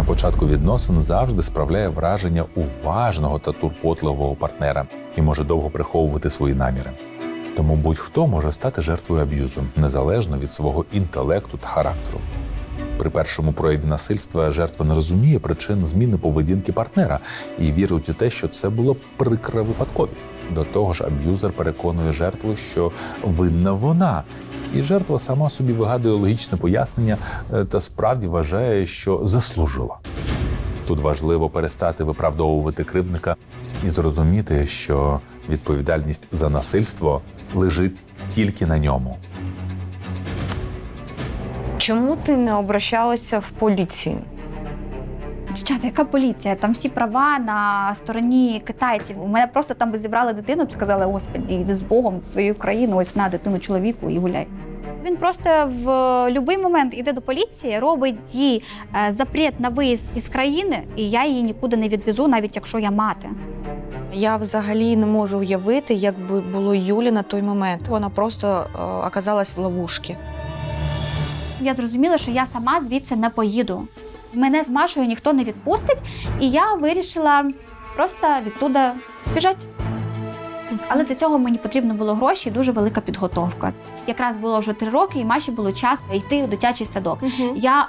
на початку відносин завжди справляє враження уважного та турботливого партнера і може довго приховувати свої наміри. Тому будь-хто може стати жертвою аб'юзу незалежно від свого інтелекту та характеру. При першому прояві насильства жертва не розуміє причин зміни поведінки партнера і вірить у те, що це була прикра випадковість. До того ж, аб'юзер переконує жертву, що винна вона, і жертва сама собі вигадує логічне пояснення е, та справді вважає, що заслужила. Тут важливо перестати виправдовувати кривдника і зрозуміти, що відповідальність за насильство лежить тільки на ньому. Чому ти не обращалася в поліцію? Дівчата, яка поліція? Там всі права на стороні китайців. У мене просто там би зібрали дитину, б сказали, господи, йди з Богом в свою країну, ось на дитину чоловіку і гуляй. Він просто в будь-який момент іде до поліції, робить їй е, запрет на виїзд із країни, і я її нікуди не відвезу, навіть якщо я мати. Я взагалі не можу уявити, як би було Юлі на той момент. Вона просто е, оказалась в ловушці. Я зрозуміла, що я сама звідси не поїду. Мене з Машою ніхто не відпустить, і я вирішила просто відтуда збіжати. Але для цього мені потрібно було гроші і дуже велика підготовка. Якраз було вже три роки, і Маші було час йти у дитячий садок. Я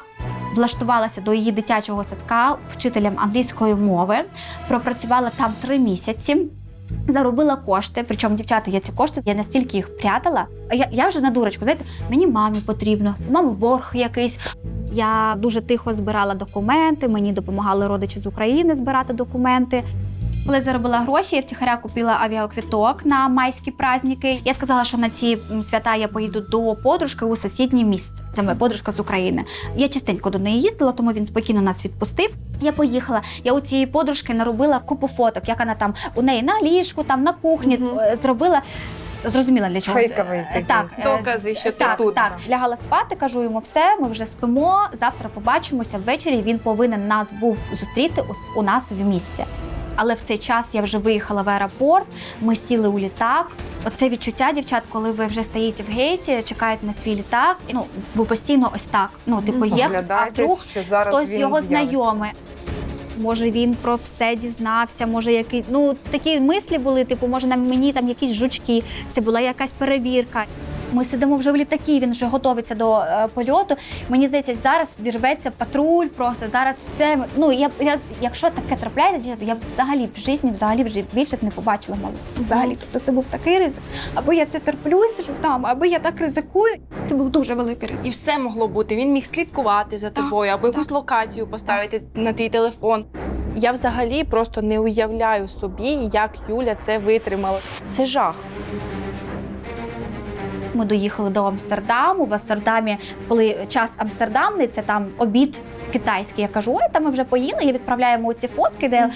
влаштувалася до її дитячого садка вчителем англійської мови, пропрацювала там три місяці. Заробила кошти, причому дівчата, я ці кошти, я настільки їх прятала. Я, я вже на дурочку, знаєте, мені мамі потрібно, мамі борг якийсь. Я дуже тихо збирала документи, мені допомагали родичі з України збирати документи. Коли заробила гроші, я втіхаря купила авіаквіток на майські праздники. Я сказала, що на ці свята я поїду до подружки у сусіднє місце. Це моя подружка з України. Я частенько до неї їздила, тому він спокійно нас відпустив. Я поїхала. Я у цієї подружки наробила купу фоток, як вона там у неї на ліжку, там на кухні Мгм. е, зробила. Зрозуміла для чого Фейковий Е, такий. так е, Докази, що ти так, тут. Так, лягала спати, кажу йому все. Ми вже спимо. Завтра побачимося ввечері. Він повинен нас був зустріти у, нас в місті. Але в цей час я вже виїхала в аеропорт. Ми сіли у літак. Оце відчуття, дівчат, коли ви вже стоїте в гейті, чекаєте на свій літак. Ну ви постійно ось так. Ну типу є а вдруг що зараз хтось він його з'явиться. знайомий. Може, він про все дізнався, може, який ну такі мислі були, типу, може, на мені там якісь жучки, це була якась перевірка. Ми сидимо вже в літакі, він вже готується до е, польоту. Мені здається, зараз вірветься патруль, просто зараз все. Ну я, я якщо таке трапляється, дівчата, я б взагалі в житті, взагалі вже більше б не побачила мало. Взагалі, тобто це був такий ризик. Або я це терплю, і там, або я так ризикую. Це був дуже великий ризик. І все могло бути. Він міг слідкувати за Так, тобою або якусь локацію поставити на твій телефон. Я взагалі просто не уявляю собі, як Юля це витримала. Це жах. Ми доїхали до Амстердаму. В Амстердамі, коли час Амстердамний, це там обід китайський. Я кажу, ой, там ми вже поїли. Я відправляю йому ці фотки, де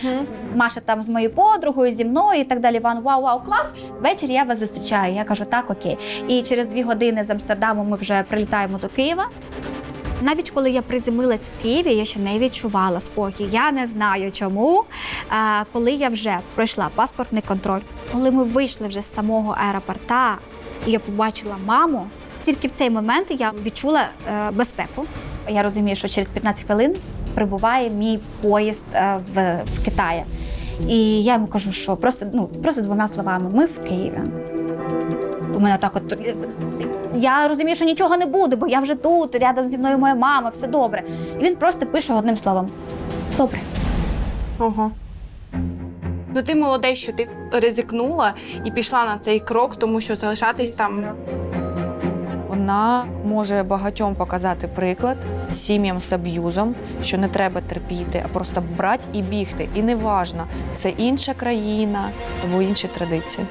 Маша там з моєю подругою, зі мною і так далі. Ван, вау, вау, клас. Ввечері я вас зустрічаю. Я кажу, так, окей. І через дві години з Амстердаму ми вже прилітаємо до Києва. Навіть коли я приземлилась в Києві, я ще не відчувала спокій. Я не знаю чому. А, коли я вже пройшла паспортний контроль, коли ми вийшли вже з самого аеропорта, і я побачила маму, тільки в цей момент я відчула е, безпеку. Я розумію, що через 15 хвилин прибуває мій поїзд е, в, в Китаї. І я йому кажу, що просто, ну, просто двома словами, ми в Києві. У мене так от. е, Я розумію, що нічого не буде, бо я вже тут, рядом зі мною моя мама, все добре. І він просто пише одним словом: добре. Ого. Ну ти молодець, що ти ризикнула і пішла на цей крок, тому що залишатись там Вона може багатьом показати приклад сім'ям з аб'юзом, що не треба терпіти, а просто брати і бігти. І неважно, це інша країна або інші традиції.